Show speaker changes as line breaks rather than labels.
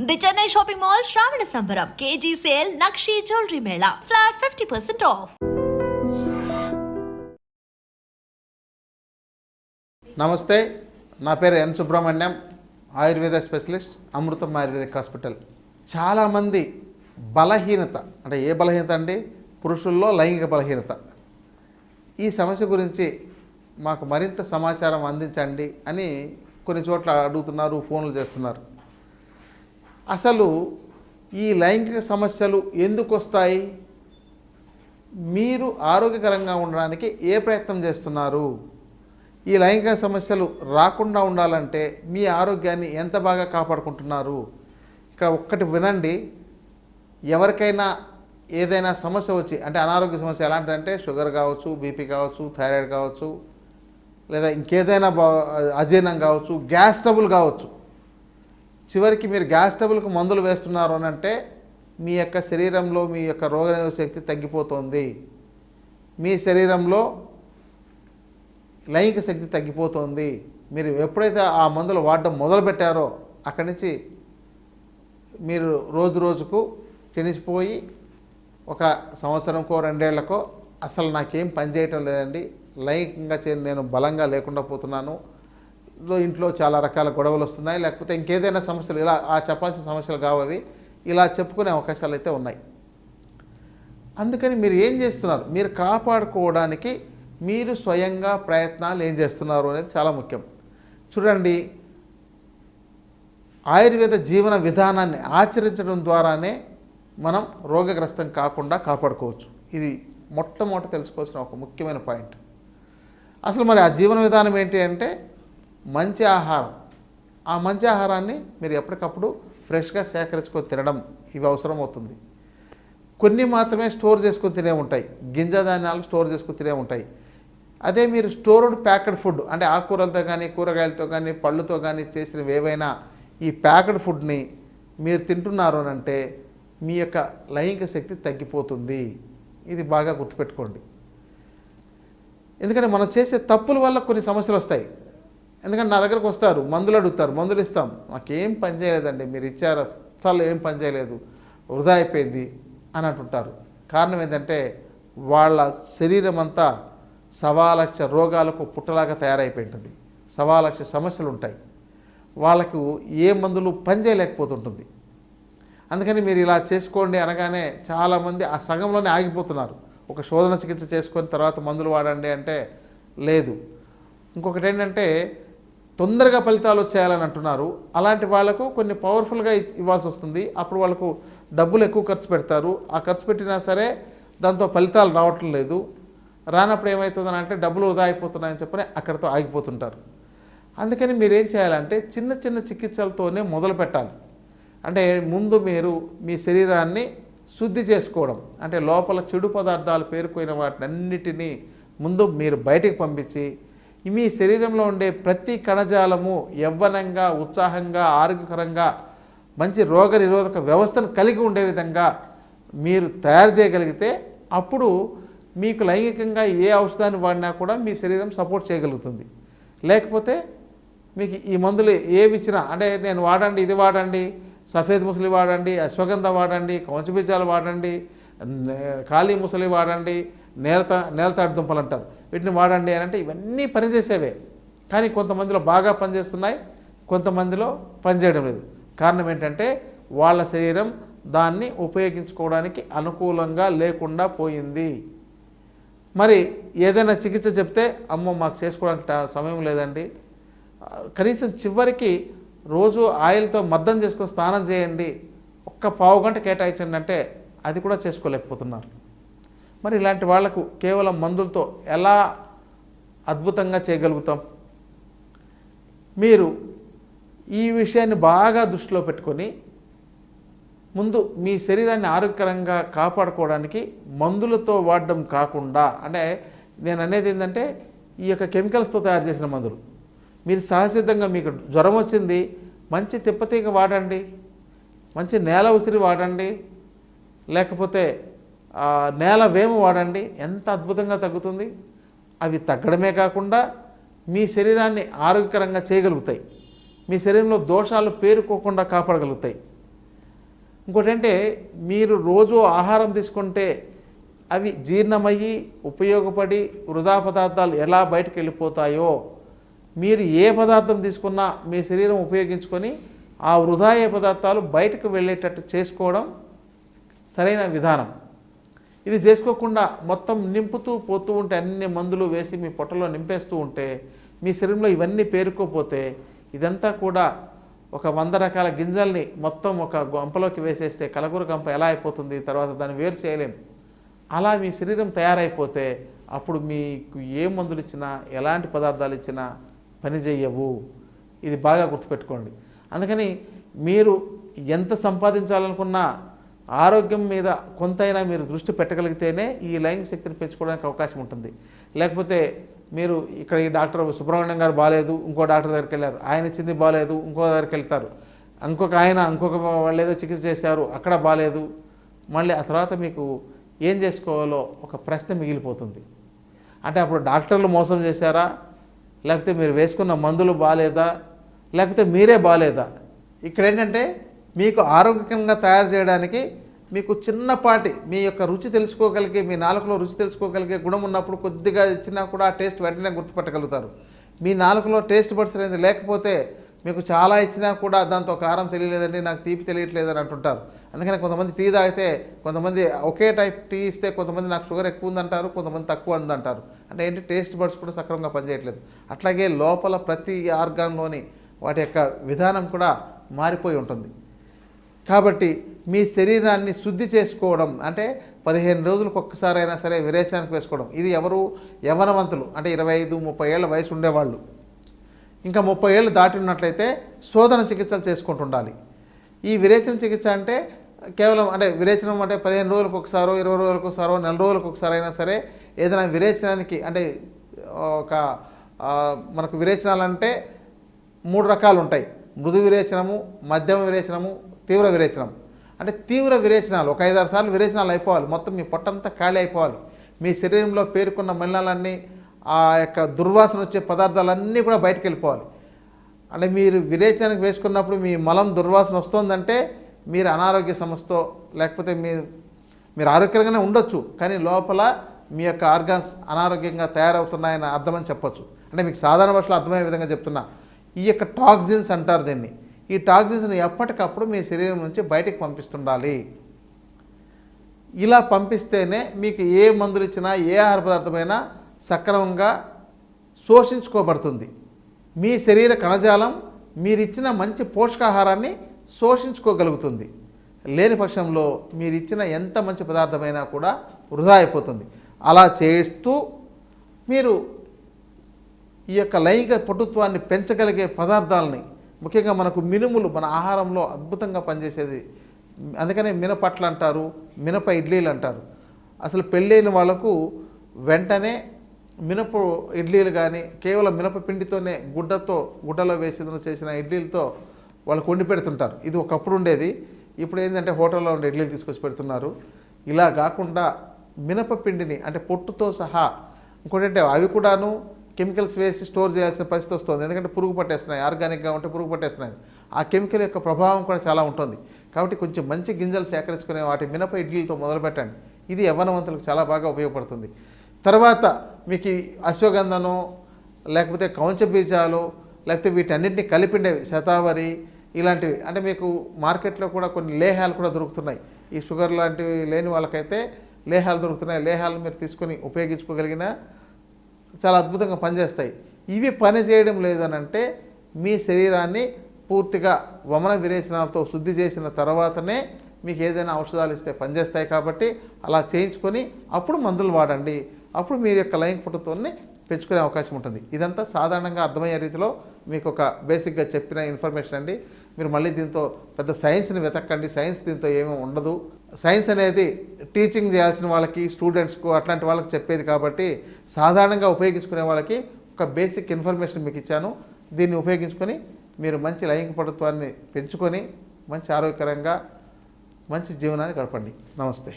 The Chennai shopping mall శ్రావణ సంబరం KG sale నక్షి jewellery mela flat fifty percent off
నమస్తే నా పేరు N Subrahmanyam Ayurveda specialist Amrutham ayurvedic hospital చాలామంది బలహీనత అంటే ఏ బలహీనత అండి పురుషుల్లో లైంగిక బలహీనత ఈ సమస్య గురించి మాకు మరింత సమాచారం అందించండి అని కొన్ని చోట్ల అడుగుతున్నారు ఫోన్లు చేస్తున్నారు అసలు ఈ లైంగిక సమస్యలు ఎందుకు వస్తాయి? మీరు ఆరోగ్యకరంగా ఉండడానికి ఏ ప్రయత్నం చేస్తున్నారు? ఈ లైంగిక సమస్యలు రాకుండా ఉండాలంటే మీ ఆరోగ్యాన్ని ఎంత బాగా కాపాడుకుంటున్నారు? ఇక్కడ ఒక్కటి వినండి. ఎవరికైనా ఏదైనా సమస్య వచ్చి అంటే అనారోగ్య సమస్య ఎలాంటిదంటే షుగర్ కావచ్చు బీపీ కావచ్చు థైరాయిడ్ కావచ్చు లేదా ఇంకేదైనా బా అజీర్ణం కావచ్చు గ్యాస్ ట్రబుల్ కావచ్చు. చివరికి మీరు గ్యాస్ ట్రబుల్కి మందులు వేస్తున్నారు అని అంటే మీ యొక్క శరీరంలో మీ యొక్క రోగనిరోధక శక్తి తగ్గిపోతుంది. మీ శరీరంలో లైంగిక శక్తి తగ్గిపోతుంది. మీరు ఎప్పుడైతే ఆ మందులు వాడడం మొదలుపెట్టారో అక్కడి నుంచి మీరు రోజు రోజుకు క్షీణించిపోయి ఒక సంవత్సరంకో రెండేళ్ళకో అసలు నాకేం పని చేయటం లేదండి. లైంగికంగా చే నేను బలంగా లేకుండా పోతున్నాను. ఇంట్లో చాలా రకాల గొడవలు వస్తున్నాయి. లేకపోతే ఇంకేదైనా సమస్యలు ఇలా ఆ చెప్పాల్సిన సమస్యలు కావవి ఇలా చెప్పుకునే అవకాశాలు అయితే ఉన్నాయి. అందుకని మీరు ఏం చేస్తున్నారు? మీరు కాపాడుకోవడానికి మీరు స్వయంగా ప్రయత్నాలు ఏం చేస్తున్నారు అనేది చాలా ముఖ్యం. చూడండి ఆయుర్వేద జీవన విధానాన్ని ఆచరించడం ద్వారానే మనం రోగగ్రస్తం కాకుండా కాపాడుకోవచ్చు. ఇది మొట్టమొదట తెలుసుకోవాల్సిన ఒక ముఖ్యమైన పాయింట్. అసలు మరి ఆ జీవన విధానం ఏంటి అంటే మంచి ఆహారం. ఆ మంచి ఆహారాన్ని మీరు ఎప్పటికప్పుడు ఫ్రెష్గా సేకరించుకొని తినడం ఇవి అవసరం అవుతుంది కొన్ని మాత్రమే స్టోర్ చేసుకొని తినే ఉంటాయి. గింజ ధాన్యాలు స్టోర్ చేసుకొని తినే ఉంటాయి. అదే మీరు స్టోర్డ్ ప్యాకెడ్ ఫుడ్ అంటే ఆకుకూరలతో కానీ కూరగాయలతో కానీ పళ్ళుతో కానీ చేసినవి ఏవైనా ఈ ప్యాకెడ్ ఫుడ్ని మీరు తింటున్నారు అని అంటే మీ యొక్క లైంగిక శక్తి తగ్గిపోతుంది. ఇది బాగా గుర్తుపెట్టుకోండి. ఎందుకంటే మనం చేసే తప్పుల వల్ల కొన్ని సమస్యలు వస్తాయి. ఎందుకంటే నా దగ్గరకు వస్తారు మందులు అడుగుతారు మందులు ఇస్తాం. నాకేం పని చేయలేదండి మీరు ఇచ్చారు అస్సలు ఏం పని చేయలేదు వృధా అయిపోయింది అని అంటుంటారు. కారణం ఏంటంటే వాళ్ళ శరీరం అంతా సవా లక్ష రోగాలకు పుట్టలాగా తయారైపోయి ఉంటుంది సవా లక్ష సమస్యలు ఉంటాయి వాళ్ళకు ఏ మందులు పని చేయలేకపోతుంటుంది. అందుకని మీరు ఇలా చేసుకోండి అనగానే చాలామంది ఆ సగంలోనే ఆగిపోతున్నారు. ఒక శోధన చికిత్స చేసుకొని తర్వాత మందులు వాడండి అంటే లేదు. ఇంకొకటి ఏంటంటే తొందరగా ఫలితాలు వచ్చేయాలని అంటున్నారు. అలాంటి వాళ్ళకు కొన్ని పవర్ఫుల్గా ఇవ్వాల్సి వస్తుంది. అప్పుడు వాళ్ళకు డబ్బులు ఎక్కువ ఖర్చు పెడతారు. ఆ ఖర్చు పెట్టినా సరే దాంతో ఫలితాలు రావటం లేదు. రానప్పుడు ఏమవుతుందని అంటే డబ్బులు వృధా అయిపోతున్నాయని చెప్పని అక్కడితో ఆగిపోతుంటారు. అందుకని మీరు ఏం చేయాలంటే చిన్న చిన్న చికిత్సలతోనే మొదలు పెట్టాలి. అంటే ముందు మీరు మీ శరీరాన్ని శుద్ధి చేసుకోవడం. అంటే లోపల చెడు పదార్థాలు పేరుకున్న వాటినన్నిటినీ ముందు మీరు బయటికి పంపించి మీ శరీరంలో ఉండే ప్రతి కణజాలము యవ్వనంగా ఉత్సాహంగా ఆరోగ్యకరంగా మంచి రోగ నిరోధక వ్యవస్థను కలిగి ఉండే విధంగా మీరు తయారు చేయగలిగితే అప్పుడు మీకు లైంగికంగా ఏ ఔషధాన్ని వాడినా కూడా మీ శరీరం సపోర్ట్ చేయగలుగుతుంది. లేకపోతే మీకు ఈ మందులు ఏవి ఇచ్చినా అంటే నేను వాడండి ఇది వాడండి సఫేద్ ముసలి వాడండి అశ్వగంధ వాడండి కవంచబీజాలు వాడండి ఖాళీ కాళీ ముసలి వాడండి నేలత నేలతాడు దుంపలు అంటారు. వీటిని వాడండి అని అంటే ఇవన్నీ పనిచేసేవే. కానీ కొంతమందిలో బాగా పనిచేస్తున్నాయి కొంతమందిలో పనిచేయడం లేదు. కారణం ఏంటంటే వాళ్ళ శరీరం దాన్ని ఉపయోగించుకోవడానికి అనుకూలంగా లేకుండా పోయింది. మరి ఏదైనా చికిత్స చెప్తే అమ్మో మాకు చేసుకోవడానికి సమయం లేదండి. కనీసం చివరికి రోజు ఆయిల్తో మద్దం చేసుకొని స్నానం చేయండి. ఒక్క పావు గంట కేటాయించండి అంటే అది కూడా చేసుకోలేకపోతున్నారు. మరి ఇలాంటి వాళ్ళకు కేవలం మందులతో ఎలా అద్భుతంగా చేయగలుగుతాం? మీరు ఈ విషయాన్ని బాగా దృష్టిలో పెట్టుకొని ముందు మీ శరీరాన్ని ఆరోగ్యకరంగా కాపాడుకోవడానికి మందులతో వాడడం కాకుండా అంటే నేను అనేది ఏంటంటే ఈ యొక్క కెమికల్స్తో తయారు చేసిన మందులు. మీరు సహసిద్ధంగా మీకు జ్వరం వచ్చింది మంచి తిప్పతీగ వాడండి మంచి నేల ఉసిరి వాడండి లేకపోతే నేల వేము వాడండి. ఎంత అద్భుతంగా తగ్గుతుంది? అవి తగ్గడమే కాకుండా మీ శరీరాన్ని ఆరోగ్యకరంగా చేయగలుగుతాయి. మీ శరీరంలో దోషాలు పేరుకోకుండా కాపాడగలుగుతాయి. ఇంకోటంటే మీరు రోజు ఆహారం తీసుకుంటే అవి జీర్ణమయ్యి ఉపయోగపడి వృధా పదార్థాలు ఎలా బయటకు వెళ్ళిపోతాయో మీరు ఏ పదార్థం తీసుకున్నా మీ శరీరం ఉపయోగించుకొని ఆ వృధా పదార్థాలు బయటకు వెళ్ళేటట్టు చేసుకోవడం సరైన విధానం. ఇది చేసుకోకుండా మొత్తం నింపుతూ పోతూ ఉంటే అన్ని మందులు వేసి మీ పొట్టలో నింపేస్తూ ఉంటే మీ శరీరంలో ఇవన్నీ పేరుకోపోతే ఇదంతా కూడా ఒక వంద రకాల గింజల్ని మొత్తం ఒక గంపలోకి వేసేస్తే కలగూర గంప ఎలా అయిపోతుంది? తర్వాత దాన్ని వేరు చేయలేము అలా మీ శరీరం తయారైపోతే అప్పుడు మీకు ఏ మందులు ఇచ్చినా ఎలాంటి పదార్థాలు ఇచ్చినా పని చేయవు ఇది బాగా గుర్తుపెట్టుకోండి. అందుకని మీరు ఎంత సంపాదించాలనుకున్నా ఆరోగ్యం మీద కొంతైనా మీరు దృష్టి పెట్టగలిగితేనే ఈ లైంగిక శక్తిని పెంచుకోవడానికి అవకాశం ఉంటుంది. లేకపోతే మీరు ఇక్కడ ఈ డాక్టర్ సుబ్రహ్మణ్యం గారు బాగాలేదు ఇంకో డాక్టర్ దగ్గరికి వెళ్ళారు ఆయన ఇచ్చింది బాగాలేదు ఇంకో దగ్గరికి వెళ్తారు. ఇంకొక ఆయన ఇంకొక వాళ్ళు ఏదో చికిత్స చేశారు అక్కడ బాగాలేదు మళ్ళీ ఆ తర్వాత మీకు ఏం చేసుకోవాలో ఒక ప్రశ్న మిగిలిపోతుంది. అంటే అప్పుడు డాక్టర్లు మోసం చేశారా? లేకపోతే మీరు వేసుకున్న మందులు బాగాలేదా లేకపోతే మీరే బాగాలేదా ఇక్కడ ఏంటంటే మీకు ఆరోగ్యకరంగా తయారు చేయడానికి మీకు చిన్నపాటి మీ యొక్క రుచి తెలుసుకోగలిగే మీ నాలుకలో రుచి తెలుసుకోగలిగే గుణం ఉన్నప్పుడు కొద్దిగా ఇచ్చినా కూడా ఆ టేస్ట్ వెంటనే గుర్తుపట్టగలుగుతారు. మీ నాలుకలో టేస్ట్ బడ్స్ అనేది లేకపోతే మీకు చాలా ఇచ్చినా కూడా దాంతో కారం తెలియలేదండి నాకు తీపి తెలియట్లేదని అంటుంటారు. అందుకని కొంతమంది టీ తాగితే కొంతమంది ఒకే టైప్ టీ ఇస్తే కొంతమంది నాకు షుగర్ ఎక్కువ ఉందంటారు కొంతమంది తక్కువ ఉందంటారు. అంటే ఏంటి? టేస్ట్ బడ్స్ కూడా సక్రమంగా పనిచేయట్లేదు. అట్లాగే లోపల ప్రతి ఆర్గాన్లోని వాటి యొక్క విధానం కూడా మారిపోయి ఉంటుంది. కాబట్టి మీ శరీరాన్ని శుద్ధి చేసుకోవడం అంటే పదిహేను రోజులకు ఒక్కసారైనా సరే విరేచనానికి వేసుకోవడం ఇది ఎవరు? యవనవంతులు. అంటే ఇరవై ఐదు ముప్పై ఏళ్ళ వయసు ఉండేవాళ్ళు. ఇంకా ముప్పై ఏళ్ళు దాటి ఉన్నట్లయితే శోధన చికిత్సలు చేసుకుంటుండాలి. ఈ విరేచన చికిత్స అంటే కేవలం అంటే విరేచనం అంటే పదిహేను రోజులకు ఒకసారో ఇరవై రోజులకు ఒకసారో నెల రోజులకు ఒకసారి అయినా సరే ఏదైనా విరేచనానికి అంటే ఒక మనకు విరేచనాలు అంటే మూడు రకాలు ఉంటాయి మృదు విరేచనము మధ్యమ విరేచనము తీవ్ర విరేచనం. అంటే తీవ్ర విరేచనాలు ఒక ఐదారు సార్లు విరేచనాలు అయిపోవాలి. మొత్తం మీ పొట్టంతా ఖాళీ అయిపోవాలి. మీ శరీరంలో పేరుకున్న మలినాలన్నీ ఆ యొక్క దుర్వాసన వచ్చే పదార్థాలన్నీ కూడా బయటకు వెళ్ళిపోవాలి. అంటే మీరు విరేచనానికి వేసుకున్నప్పుడు మీ మలం దుర్వాసన వస్తుందంటే మీరు అనారోగ్య సమస్యతో లేకపోతే మీ మీరు ఆరోగ్యంగానే ఉండొచ్చు కానీ లోపల మీ యొక్క ఆర్గాన్స్ అనారోగ్యంగా తయారవుతున్నాయని అర్థమని చెప్పొచ్చు. అంటే మీకు సాధారణ భాషలో అర్థమయ్యే విధంగా చెప్తున్నా. ఈ యొక్క టాక్సిన్స్ అంటారు దీన్ని. ఈ టాక్సిన్స్ని ఎప్పటికప్పుడు మీ శరీరం నుంచి బయటకు పంపిస్తుండాలి. ఇలా పంపిస్తేనే మీకు ఏ మందులు ఇచ్చినా ఏ ఆహార పదార్థమైనా సక్రమంగా శోషించుకోబడుతుంది. మీ శరీర కణజాలం మీరిచ్చిన మంచి పోషకాహారాన్ని శోషించుకోగలుగుతుంది. లేని పక్షంలో మీరిచ్చిన ఎంత మంచి పదార్థమైనా కూడా వృధా అయిపోతుంది. అలా చేస్తూ మీరు ఈ యొక్క లైంగిక పటుత్వాన్ని పెంచగలిగే పదార్థాలని ముఖ్యంగా మనకు మినుములు మన ఆహారంలో అద్భుతంగా పనిచేసేది. అందుకనే మినపట్లు అంటారు మినప ఇడ్లీలు అంటారు. అసలు పెళ్ళైన వాళ్ళకు వెంటనే మినప ఇడ్లీలు కానీ కేవలం మినప పిండితోనే గుడ్డతో గుడ్డలో వేసిన చేసిన ఇడ్లీలతో వాళ్ళు వండి పెడుతుంటారు. ఇది ఒకప్పుడు ఉండేది. ఇప్పుడు ఏంటంటే హోటల్లో ఉండే ఇడ్లీలు తీసుకొచ్చి పెడుతున్నారు. ఇలా కాకుండా మినప పిండిని అంటే పొట్టుతో సహా ఇంకోటి అంటే అవి కూడాను కెమికల్స్ వేసి స్టోర్ చేయాల్సిన పరిస్థితి వస్తుంది. ఎందుకంటే పురుగు పట్టేస్తున్నాయి. ఆర్గానిక్గా ఉంటే పురుగు పట్టేస్తున్నాయి. ఆ కెమికల్ యొక్క ప్రభావం కూడా చాలా ఉంటుంది. కాబట్టి కొంచెం మంచి గింజలు సేకరించుకునే వాటి మినప ఇడ్లీలతో మొదలుపెట్టండి. ఇది యవ్వనవంతులకు చాలా బాగా ఉపయోగపడుతుంది. తర్వాత మీకు అశ్వగంధను లేకపోతే కౌంచ బీజాలు లేకపోతే వీటన్నిటిని కలిపిండేవి శతావరి ఇలాంటివి. అంటే మీకు మార్కెట్లో కూడా కొన్ని లేహాలు కూడా దొరుకుతున్నాయి. ఈ షుగర్ లాంటివి లేని వాళ్ళకైతే లేహాలు దొరుకుతున్నాయి. లేహాలు మీరు తీసుకొని ఉపయోగించుకోగలిగిన చాలా అద్భుతంగా పనిచేస్తాయి. ఇవి పని చేయడం లేదనంటే మీ శరీరాన్ని పూర్తిగా వమన విరేచనాలతో శుద్ధి చేసిన తర్వాతనే మీకు ఏదైనా ఔషధాలు ఇస్తే పనిచేస్తాయి కాబట్టి అలా చేయించుకొని అప్పుడు మందులు వాడండి. అప్పుడు మీ యొక్క లైంగిక పటుత్వాన్ని పెంచుకునే అవకాశం ఉంటుంది. ఇదంతా సాధారణంగా అర్థమయ్యే రీతిలో మీకు ఒక బేసిక్గా చెప్పిన ఇన్ఫర్మేషన్ అండి. మీరు మళ్ళీ దీంతో పెద్ద సైన్స్ని వెతకండి సైన్స్ దీంతో ఏమీ ఉండదు. సైన్స్ అనేది టీచింగ్ చేయాల్సిన వాళ్ళకి స్టూడెంట్స్కు అట్లాంటి వాళ్ళకి చెప్పేది కాబట్టి సాధారణంగా ఉపయోగించుకునే వాళ్ళకి ఒక బేసిక్ ఇన్ఫర్మేషన్ మీకు ఇచ్చాను. దీన్ని ఉపయోగించుకొని మీరు మంచి లైంగిక పటుత్వాన్ని పెంచుకొని మంచి ఆరోగ్యకరంగా మంచి జీవనాన్ని గడపండి. నమస్తే.